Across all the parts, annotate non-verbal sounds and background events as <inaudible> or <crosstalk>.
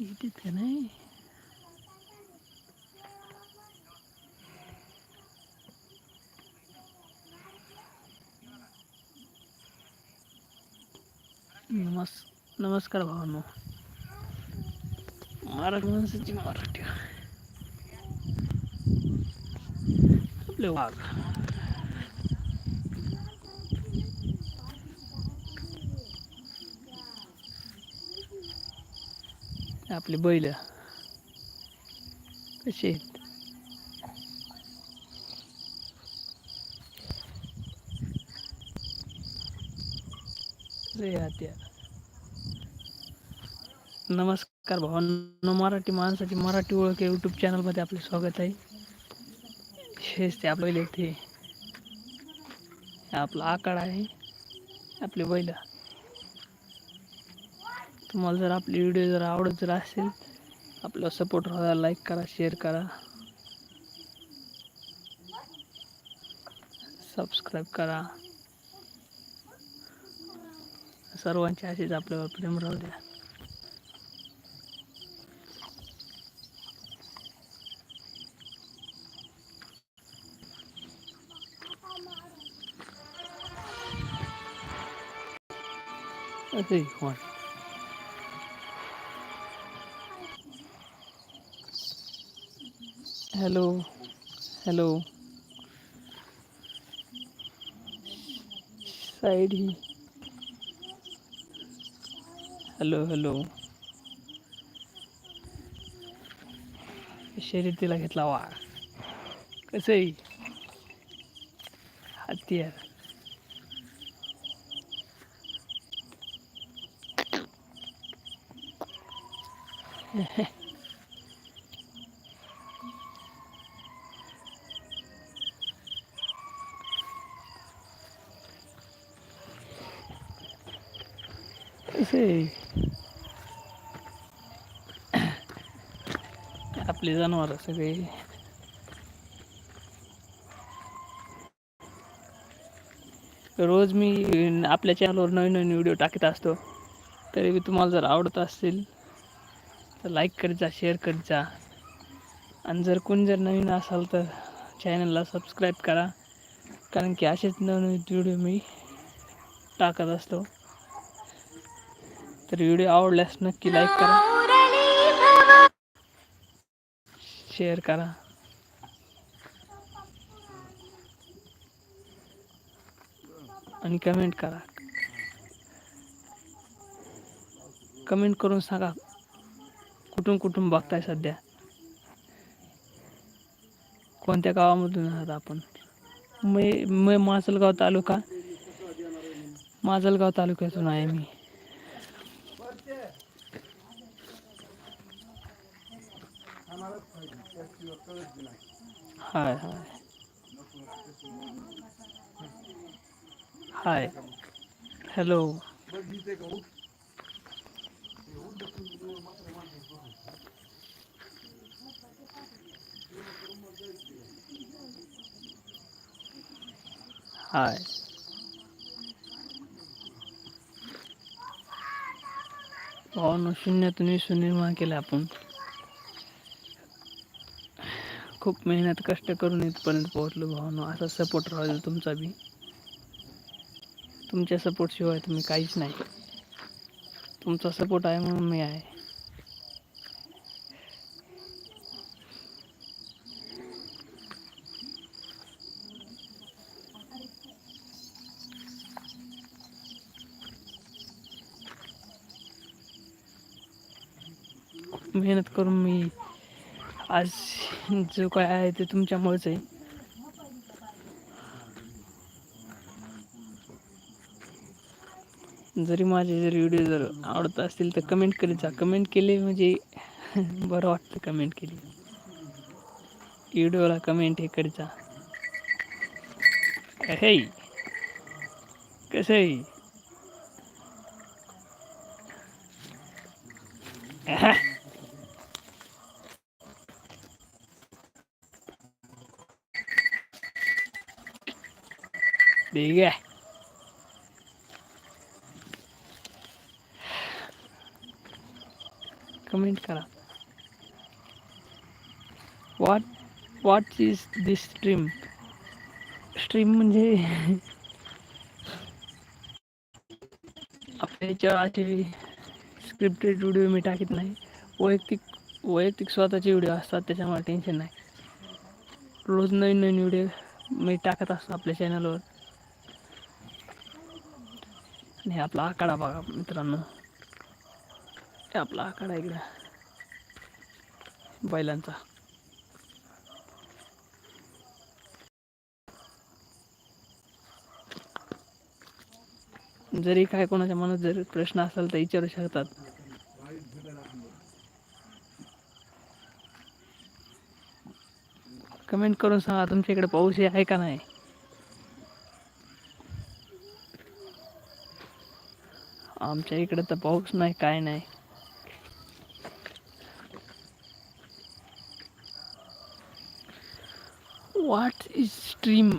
तिथे नाही नमस् नमस्कार भावांनो मराठी माणसाची मराठी आपले वाघ आपले बैल. कसे आहेत? नमस्कार भावांनो मराठी माणसाची मराठी ओळख यूट्यूब चॅनलमध्ये आपले स्वागत आहे. विशेष ते आपलं बैल ते आपला आकडा आहे आपले बैल. तुम्हाला जर आपले व्हिडिओ जर आवडत जर असेल आपला सपोर्ट राहा लाईक करा शेअर करा. सबस्क्राईब करा. सर्वांचे असेच आपल्यावर प्रेम राहू द्या. अरे हॅलो. हॅलो. साईड ही. Hello hello. शर्यतीला घेतला वाघ कसं आहे? हत्यार. Yeah. <laughs> आहे आपले जनावर सगळे. रोज मी आपल्या चॅनलवर नवीन नवीन व्हिडिओ टाकत असतो. तरी बी तुम्हाला जर आवडत असतील तर लाईक करीत जा शेअर करीत जा. आणि जर कोण जर नवीन असाल तर चॅनलला सबस्क्राईब करा. कारण की असेच नवनवीन व्हिडिओ मी टाकत असतो. तर व्हिडिओ आवडल्यास नक्की लाईक करा. शेअर करा. आणि कमेंट करा. कमेंट करून सांगा कुठून कुठून बघताय सध्या? कोणत्या गावामधून आहात आपण? मी मी माजलगाव तालुका माजलगाव तालुक्यातून आहे मी. हाय हाय हाय हॅलो हाय भावानं शून्यातून विश्व निर्माण केलं आपण खूप मेहनत कष्ट करून इथपर्यंत पोहोचलो भावानो असा सपोर्ट राहू तुमचा बी. तुमच्या सपोर्टशिवाय तुम्ही काहीच नाही तुमचा सपोर्ट आहे म्हणून मी आहे. मेहनत करून मी आज जो काय आहे ते तुमच्यामुळेच आहे. जरी माझे जर व्हिडिओ जर आवडत असतील तर कमेंट करीत जा. कमेंट केले म्हणजे <laughs> बरं वाटतं कमेंट केली. व्हिडिओला कमेंट हे करीत जा. कसं आहे? ठीक आहे कमेंट करा what what is this stream stream म्हणजे आपल्या याच्यावर असे स्क्रिप्टेड व्हिडिओ मी टाकत नाही. वैयक्तिक वैयक्तिक स्वतःचे व्हिडिओ असतात त्याच्यामुळे टेन्शन नाही. रोज नवीन नवीन व्हिडिओ मी टाकत असतो आपल्या चॅनलवर आणि हे आपला आकडा बघा मित्रांनो. हे आपला आकडा इकडे. बैलांचा. जरी काय कोणाच्या मनात जरी प्रश्न असेल तर विचारू शकतात. कमेंट करून सांगा तुमच्या इकडे पाऊस हे आहे का नाही? आमच्या इकडे तर पाऊस नाही काय नाही. वाट इज स्ट्रीम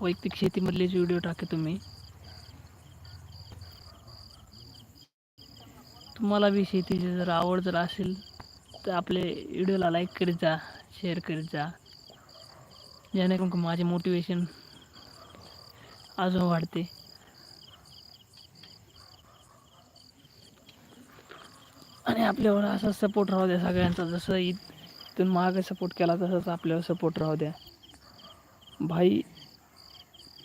वैयक्तिक शेतीमधलेच व्हिडिओ टाके तुम्ही. तुम्हाला बी शेतीची जर आवड जर असेल तर आपले व्हिडिओला लाईक करीत जा शेअर करीत जा. जेणेकरून माझे मोटिवेशन अजून वाढते. आणि आपल्यावर असा सपोर्ट राहू द्या सगळ्यांचा. जसं इथून मागे सपोर्ट केला तसंच आपल्यावर सपोर्ट राहू द्या. भाई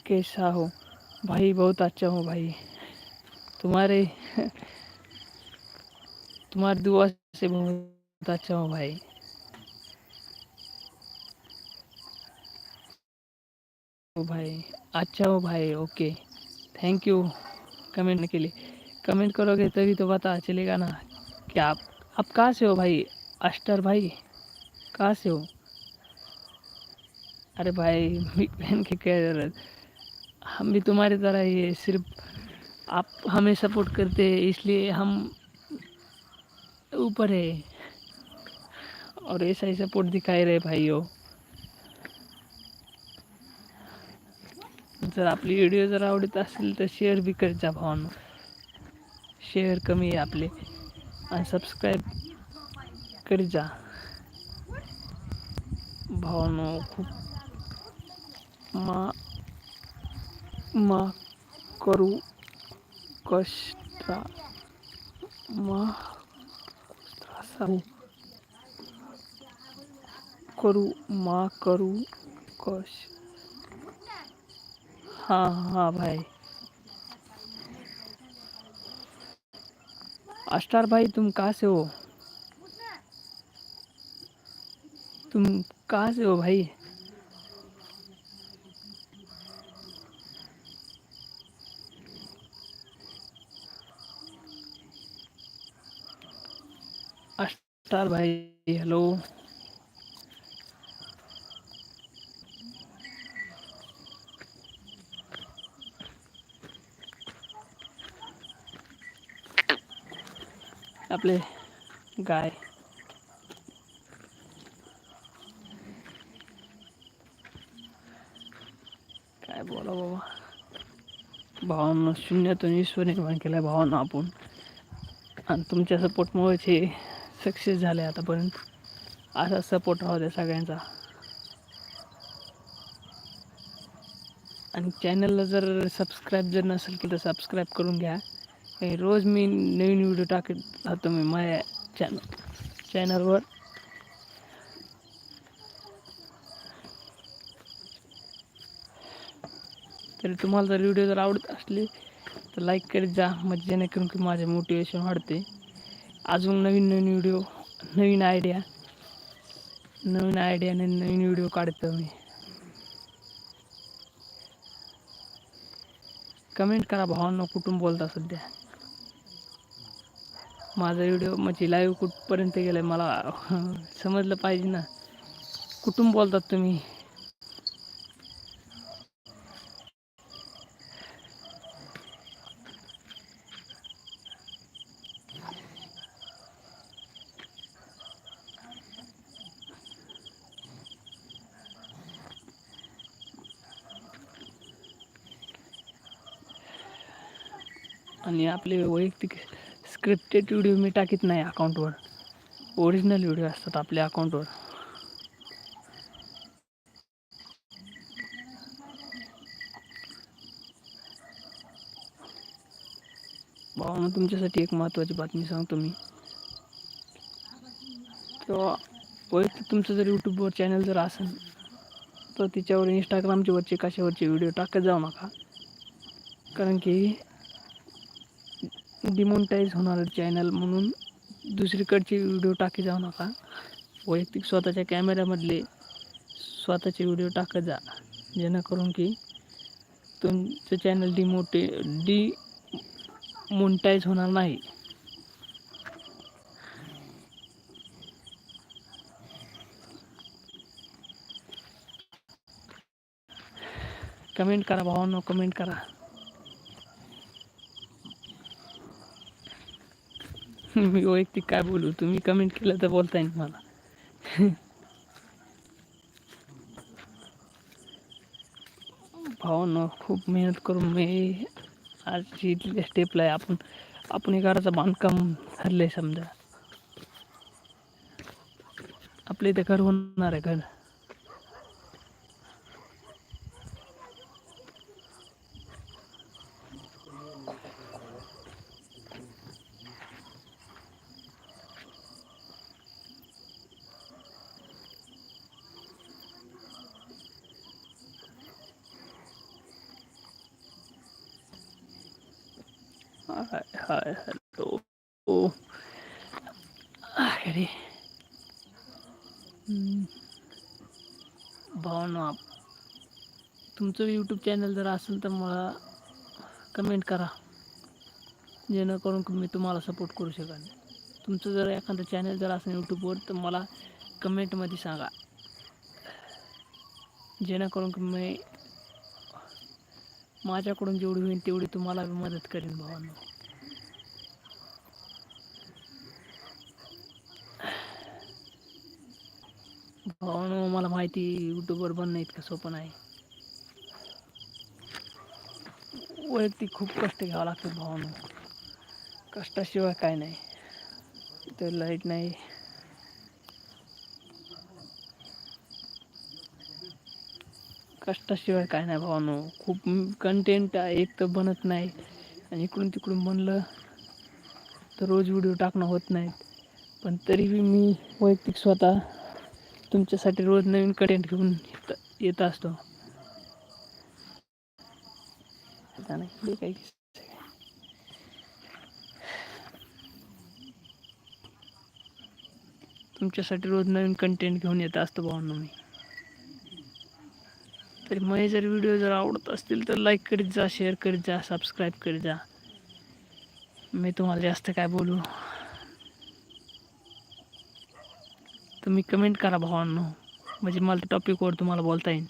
कैसा हो? भाई बहुत अच्छा हो भाई. तुम्हारे तुम्हारी दुआ से बहुत अच्छा हो भाई ओ भाई अच्छा हो भाई ओके थैंक यू कमेंट के लिए. कमेंट करोगे तभी तो पता चलेगा ना. कि आप आप कहाँ से हो भाई? अस्टर भाई. कहाँ से हो? अरे भाई, बिग बहन के क्या ज़रूरत? हम भी तुम्हारी तरह ही है. सिर्फ़ आप हमें सपोर्ट करते हैं, इसलिए हम ऊपर है. और ऐसा ऐसा सपोर्ट दिखाई रहे भाइयों। जर आपली व्हिडिओ जर आवडत असेल तर शेअर बी करत जा भावांनो. शेअर कमी आहे आपले. आणि सबस्क्राईब करीत जा. भावांनो खूप मा मा करू कष्ट मा त्रास करू, मा करू, कश। हाँ हाँ भाई। अस्टार भाई, तुम कहाँ से हो? तुम कहाँ से हो भाई? अस्टार भाई हेलो आपले गाय. काय बोला बाबा? भावांना शून्यातून ईश्वर निर्माण केला भावांना आपण. आणि तुमच्या सपोर्टमुळेच हे सक्सेस झाले आतापर्यंत. असा सपोर्ट राहू द्या सगळ्यांचा. आणि चॅनलला जर सबस्क्राईब जर नसेल केलं तर सबस्क्राईब करून घ्या. हे रोज मी नवीन व्हिडिओ टाकत राहतो मी माझ्या चॅनल चॅनलवर तरी तुम्हाला जर व्हिडिओ जर आवडत असले तर लाईक करीत जा म्हणजे जेणेकरून की माझे मोटिवेशन वाढते. अजून नवीन नवीन व्हिडिओ नवीन आयडिया नवीन आयडियाने नवीन व्हिडिओ काढतो मी. कमेंट करा भावांना कुठून बोलता सध्या. माझा व्हिडिओ म्हणजे लाईव्ह कुठपर्यंत गेलं आहे मला समजलं पाहिजे ना. कुठून बोलतात तुम्ही? आणि आपले वैयक्तिक स्क्रिप्टेड व्हिडिओ मी टाकीत नाही अकाउंटवर ओरिजिनल व्हिडिओ असतात आपल्या अकाउंटवर मग तुमच्यासाठी एक महत्त्वाची बातमी सांगतो मी. किंवा वैयक्तिक तुमचं जर यूट्यूबवर चॅनल जर असेल तर तिच्यावर इंस्टाग्रामचे वरचे कशावरचे व्हिडिओ टाकत जाऊ नका. कारण की डिमोनिटाईज होणार चॅनल म्हणून. दुसरीकडचे व्हिडिओ टाकी जाऊ नका. वैयक्तिक स्वतःच्या कॅमेऱ्यामधले स्वतःचे व्हिडिओ टाकत जा. जेणेकरून की तुमचं चॅनल डिमोटे डी मोनिटाईज होणार नाही. कमेंट करा भावांनो कमेंट करा. मी <laughs> वैयक्तिक काय बोलू तुम्ही कमेंट केलं तर बोलता येईल मला. <laughs> भावांनो खूप मेहनत करून मी आजची इथल्या स्टेपला आहे आपण आपण घराचं बांधकाम ठरलं आहे समजा. आपल्या इथे घर होणार आहे घर. हाय हाय हॅलो अरे भावना. आप तुमचं यूट्यूब चॅनल जर असेल तर मला कमेंट करा. जेणेकरून मी तुम्हाला सपोर्ट करू शकाल. तुमचं जर एखादं चॅनल जर असेल यूट्यूबवर तर मला कमेंटमध्ये सांगा. जेणेकरून मी माझ्याकडून जेवढी होईल तेवढी तुम्हाला मदत करेन भावांनो. मला माहिती यूट्यूबवर बनणं इतकं सोपं नाही. वैयक्तिक खूप कष्ट घ्यावं लागतं भावांनो कष्टाशिवाय काय नाही. इथं लाइट नाही. कष्टाशिवाय काय नाही भावानो खूप कंटेंट एक तर बनत नाही. आणि इकडून तिकडून बनलं तर रोज व्हिडिओ टाकणं होत नाहीत. पण तरीही मी वैयक्तिक स्वतः तुमच्यासाठी रोज नवीन कंटेंट घेऊन येत येत असतो. काही तुमच्यासाठी रोज नवीन कंटेंट घेऊन येत असतो भावांना मी. तरी माझे जर व्हिडिओ जर आवडत असतील तर लाईक करीत जा शेअर करीत जा सबस्क्राईब करीत जा. मी तुम्हाला जास्त काय बोलू तुम्ही कमेंट करा भावांनो. म्हणजे मला टॉपिकवर तुम्हाला बोलता येईल.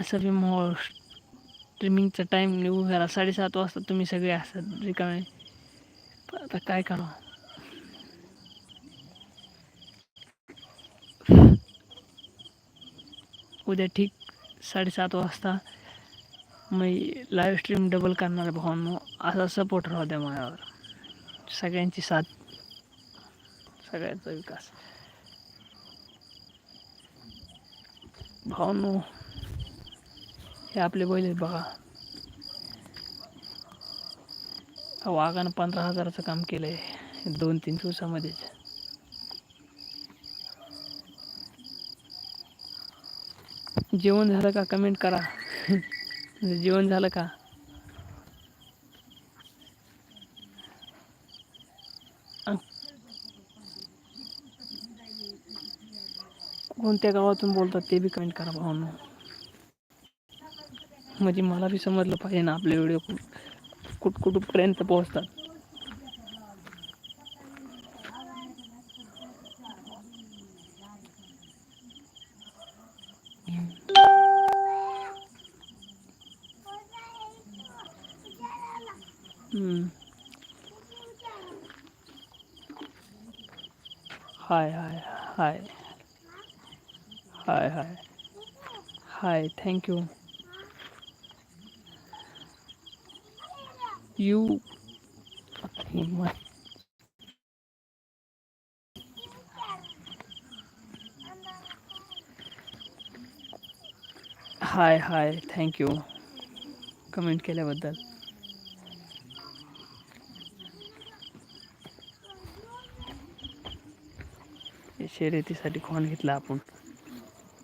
असं मी मग स्ट्रीमिंगचा टाईम निघू घ्यायला साडेसात वाजता तुम्ही सगळे असतात. रिकामे. आता काय करा उद्या ठीक साडेसात वाजता मी लाईव्ह स्ट्रीम डबल करणार भावांनो. असा सपोर्ट राहू द्या माझ्यावर. सगळ्यांची साथ. सगळ्यांचा विकास. भावांनो हे आपले बैल आहेत बघा. वाघानं पंधरा हजाराचं काम केलं आहे दोन तीन दिवसामध्येच जेवण झालं का? कमेंट करा. <laughs> जेवण झालं का? कोणत्या गावातून बोलतात ते बी कमेंट करा भावांनो म्हणजे मला बी समजलं पाहिजे ना आपले व्हिडिओ कुठ कुठपर्यंत पोहोचतात. Hi hi hi. Hi hi. Hi thank you you hi hi thank you comment केल्याबद्दल. शर्यतीसाठी खॉन घेतला आपण?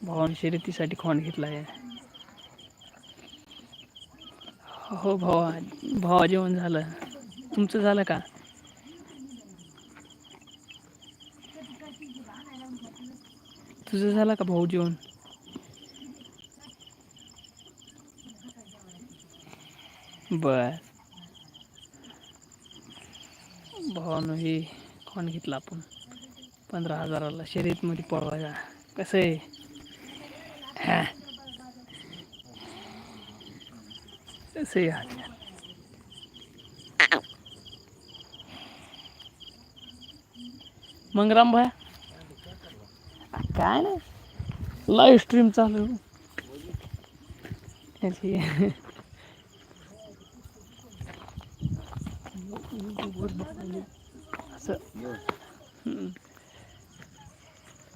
भावाने शर्यतीसाठी खोंड घेतला आहे. हो भावा भावा जेवण झालं. तुमचं झालं का? तुझं झालं का भाऊ जेवण? बर. भावानं हे कोण घेतला आपण. पंधरा हजाराला शर्यतमध्ये पळवायला कसं आहे? हा कसं आहे हा? मग राम भाया काय नाही लाईव्ह स्ट्रीम चालू आहे. <laughs> याची असं हम्म.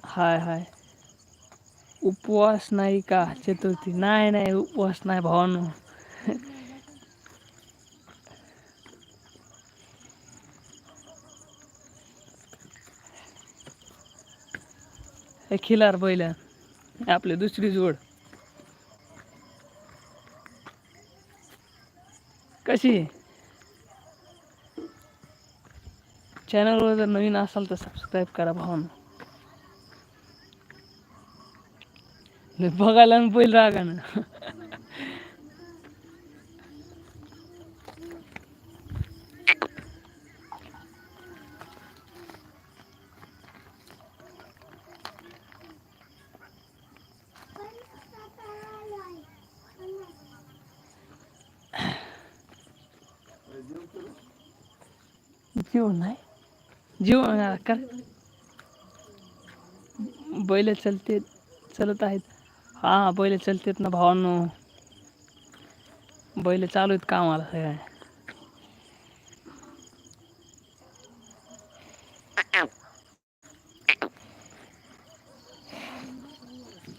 हाय हाय उपवास नाही का? चतुर्थी नाही नाही उपवास नाही भावानो हे खिलार पहिल्या आपली दुसरी जोड. कशी? चॅनलवर जर नवीन असाल तर सबस्क्राईब करा भावानो. बघायला आणि बैल रागानं जेवण नाही जेवण आ, कर बैल चलते चलत आहेत हा बैल चलतेत ना भावांनो. बैल चालू आहेत कामाला सगळ्या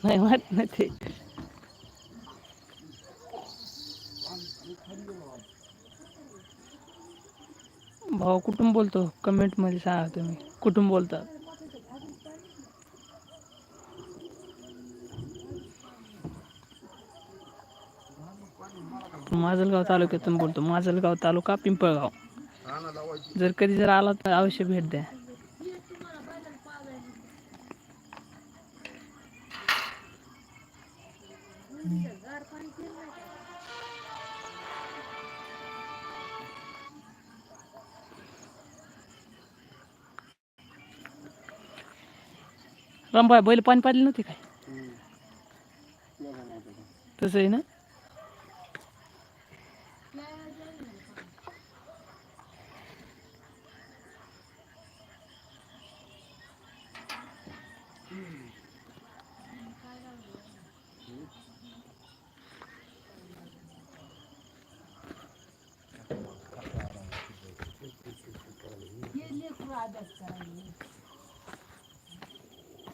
नाही माहीत नाही ते. भाऊ कुठून बोलतो? कमेंटमध्ये सांगा तुम्ही. कुठून बोलता? माजलगाव तालुक्यातून बोलतो. माजलगाव तालुका पिंपळगाव. जर कधी जर आला तर अवश्य भेट द्या. रामभाई बैल पाणी पाडले नव्हते काय? तसं आहे ना?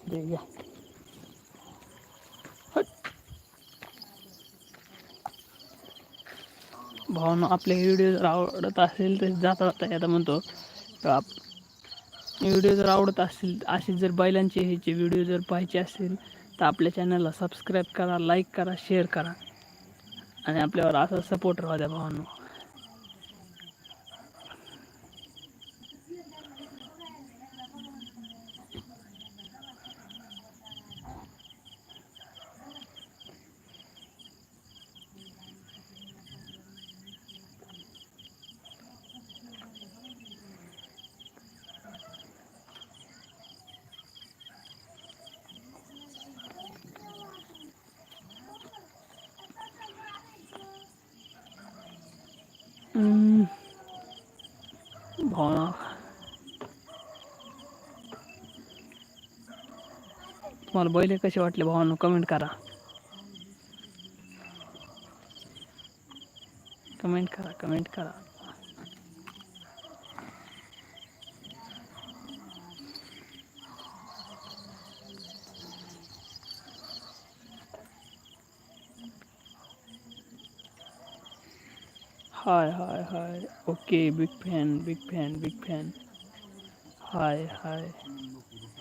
दे आपले व्हिडिओ जर आवडत असेल तर जाता जाता आता म्हणतो आप व्हिडिओ जर आवडत असतील असे जर बैलांचे ह्याचे व्हिडिओ जर पाहायचे असेल तर आपल्या चॅनलला सबस्क्राईब करा लाईक करा शेअर करा. आणि आपल्यावर असा सपोर्ट राहू द्या भावांना. भावना तुम्हाला बैल कसे वाटले भावांनो? कमेंट करा. कमेंट करा कमेंट करा. Hi hi. Okay big fan big fan big fan. Hi hi.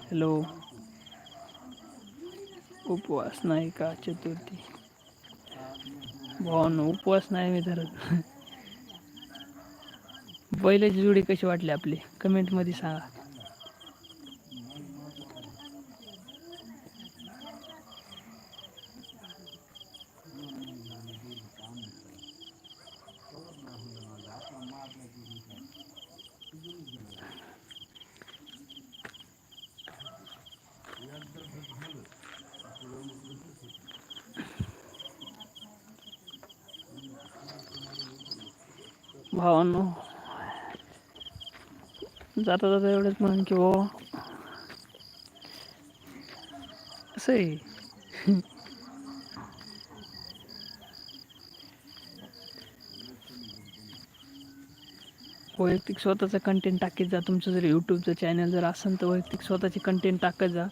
Hello. उपवास नाही का चतुर्थी? भावानो उपवास नाही मी धरत. <laughs> बैलाची जोडी कशी वाटली आपली? कमेंटमध्ये सांगा भावांनो जाता जाता एवढंच म्हणून की हो असं आहे. वैयक्तिक स्वतःचा कंटेंट टाकीत जा. तुमचं जर यूट्यूबचं चॅनल जर असेल तर वैयक्तिक स्वतःचे कंटेंट टाकत जा.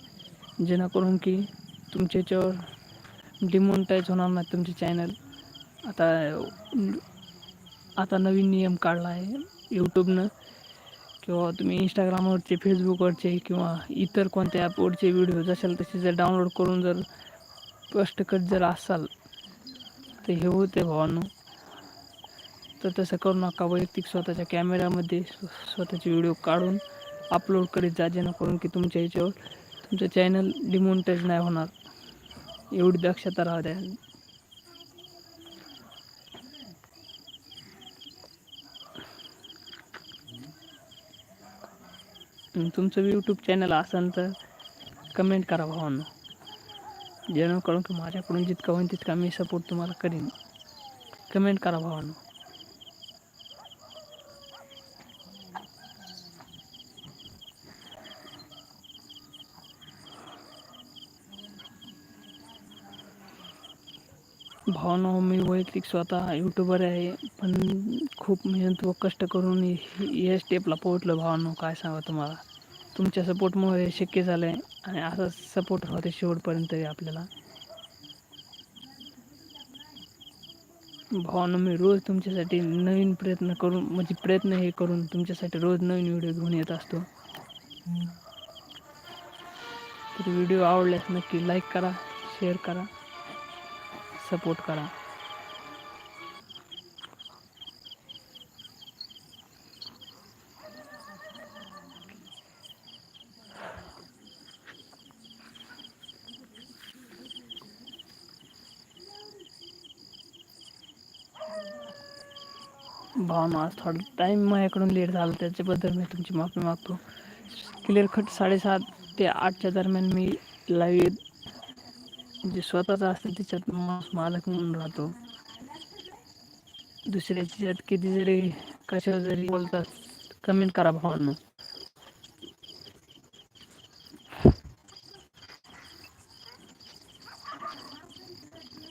जेणेकरून की तुमच्या याच्यावर डिमोनिटाईज होणार नाही तुमचे चॅनल आता आता नवीन नियम काढला आहे यूट्यूबनं किंवा तुम्ही इंस्टाग्रामवरचे फेसबुकवरचे किंवा इतर कोणत्या ॲपवरचे व्हिडिओज असेल तसे जर डाउनलोड करून जर पोस्ट करत जर असाल तर हे होते भावांनो. तर तसं करू नका वैयक्तिक स्वतःच्या कॅमेऱ्यामध्ये स्वतःचे व्हिडिओ काढून अपलोड करीत जा जेणेकरून की तुमच्या ह्याच्यावर तुमचं चॅनल डिमोनिटाईज नाही होणार. एवढी दक्षता राहू द्या. तुमचं यूट्यूब चॅनल असेल तर कमेंट करा भावांना. जेणेकरून की माझ्याकडून जितका होईल तितका मी सपोर्ट तुम्हाला करीन. कमेंट करा भावांना. भावना हो, मी वैयक्तिक स्वतः यूट्यूबर आहे पण खूप मेहनत व कष्ट करून या स्टेपला पोहोचलो भावनो काय सांगा तुम्हाला? तुमच्या सपोर्टमुळे हे शक्य झालं आहे आणि असा सपोर्ट होते शेवटपर्यंत आपल्याला. भावानं मी रोज तुमच्यासाठी नवीन प्रयत्न करून म्हणजे प्रयत्न हे करून तुमच्यासाठी रोज नवीन व्हिडिओ घेऊन येत असतो. तर व्हिडिओ आवडल्यास नक्की लाईक करा शेअर करा. सपोर्ट करा. भाऊ आज थोडा टाईम माझ्याकडून लेट झाला त्याच्याबद्दल मी तुमची माफी मागतो. क्लिअर कट साडेसात ते आठच्या दरम्यान मी लाईव्ह म्हणजे जे स्वतःचं असतं त्याच्यात माणूस मालक म्हणून राहतो. दुसऱ्याच्यात किती जरी कशा जरी बोलतात कमेंट करा भावांना.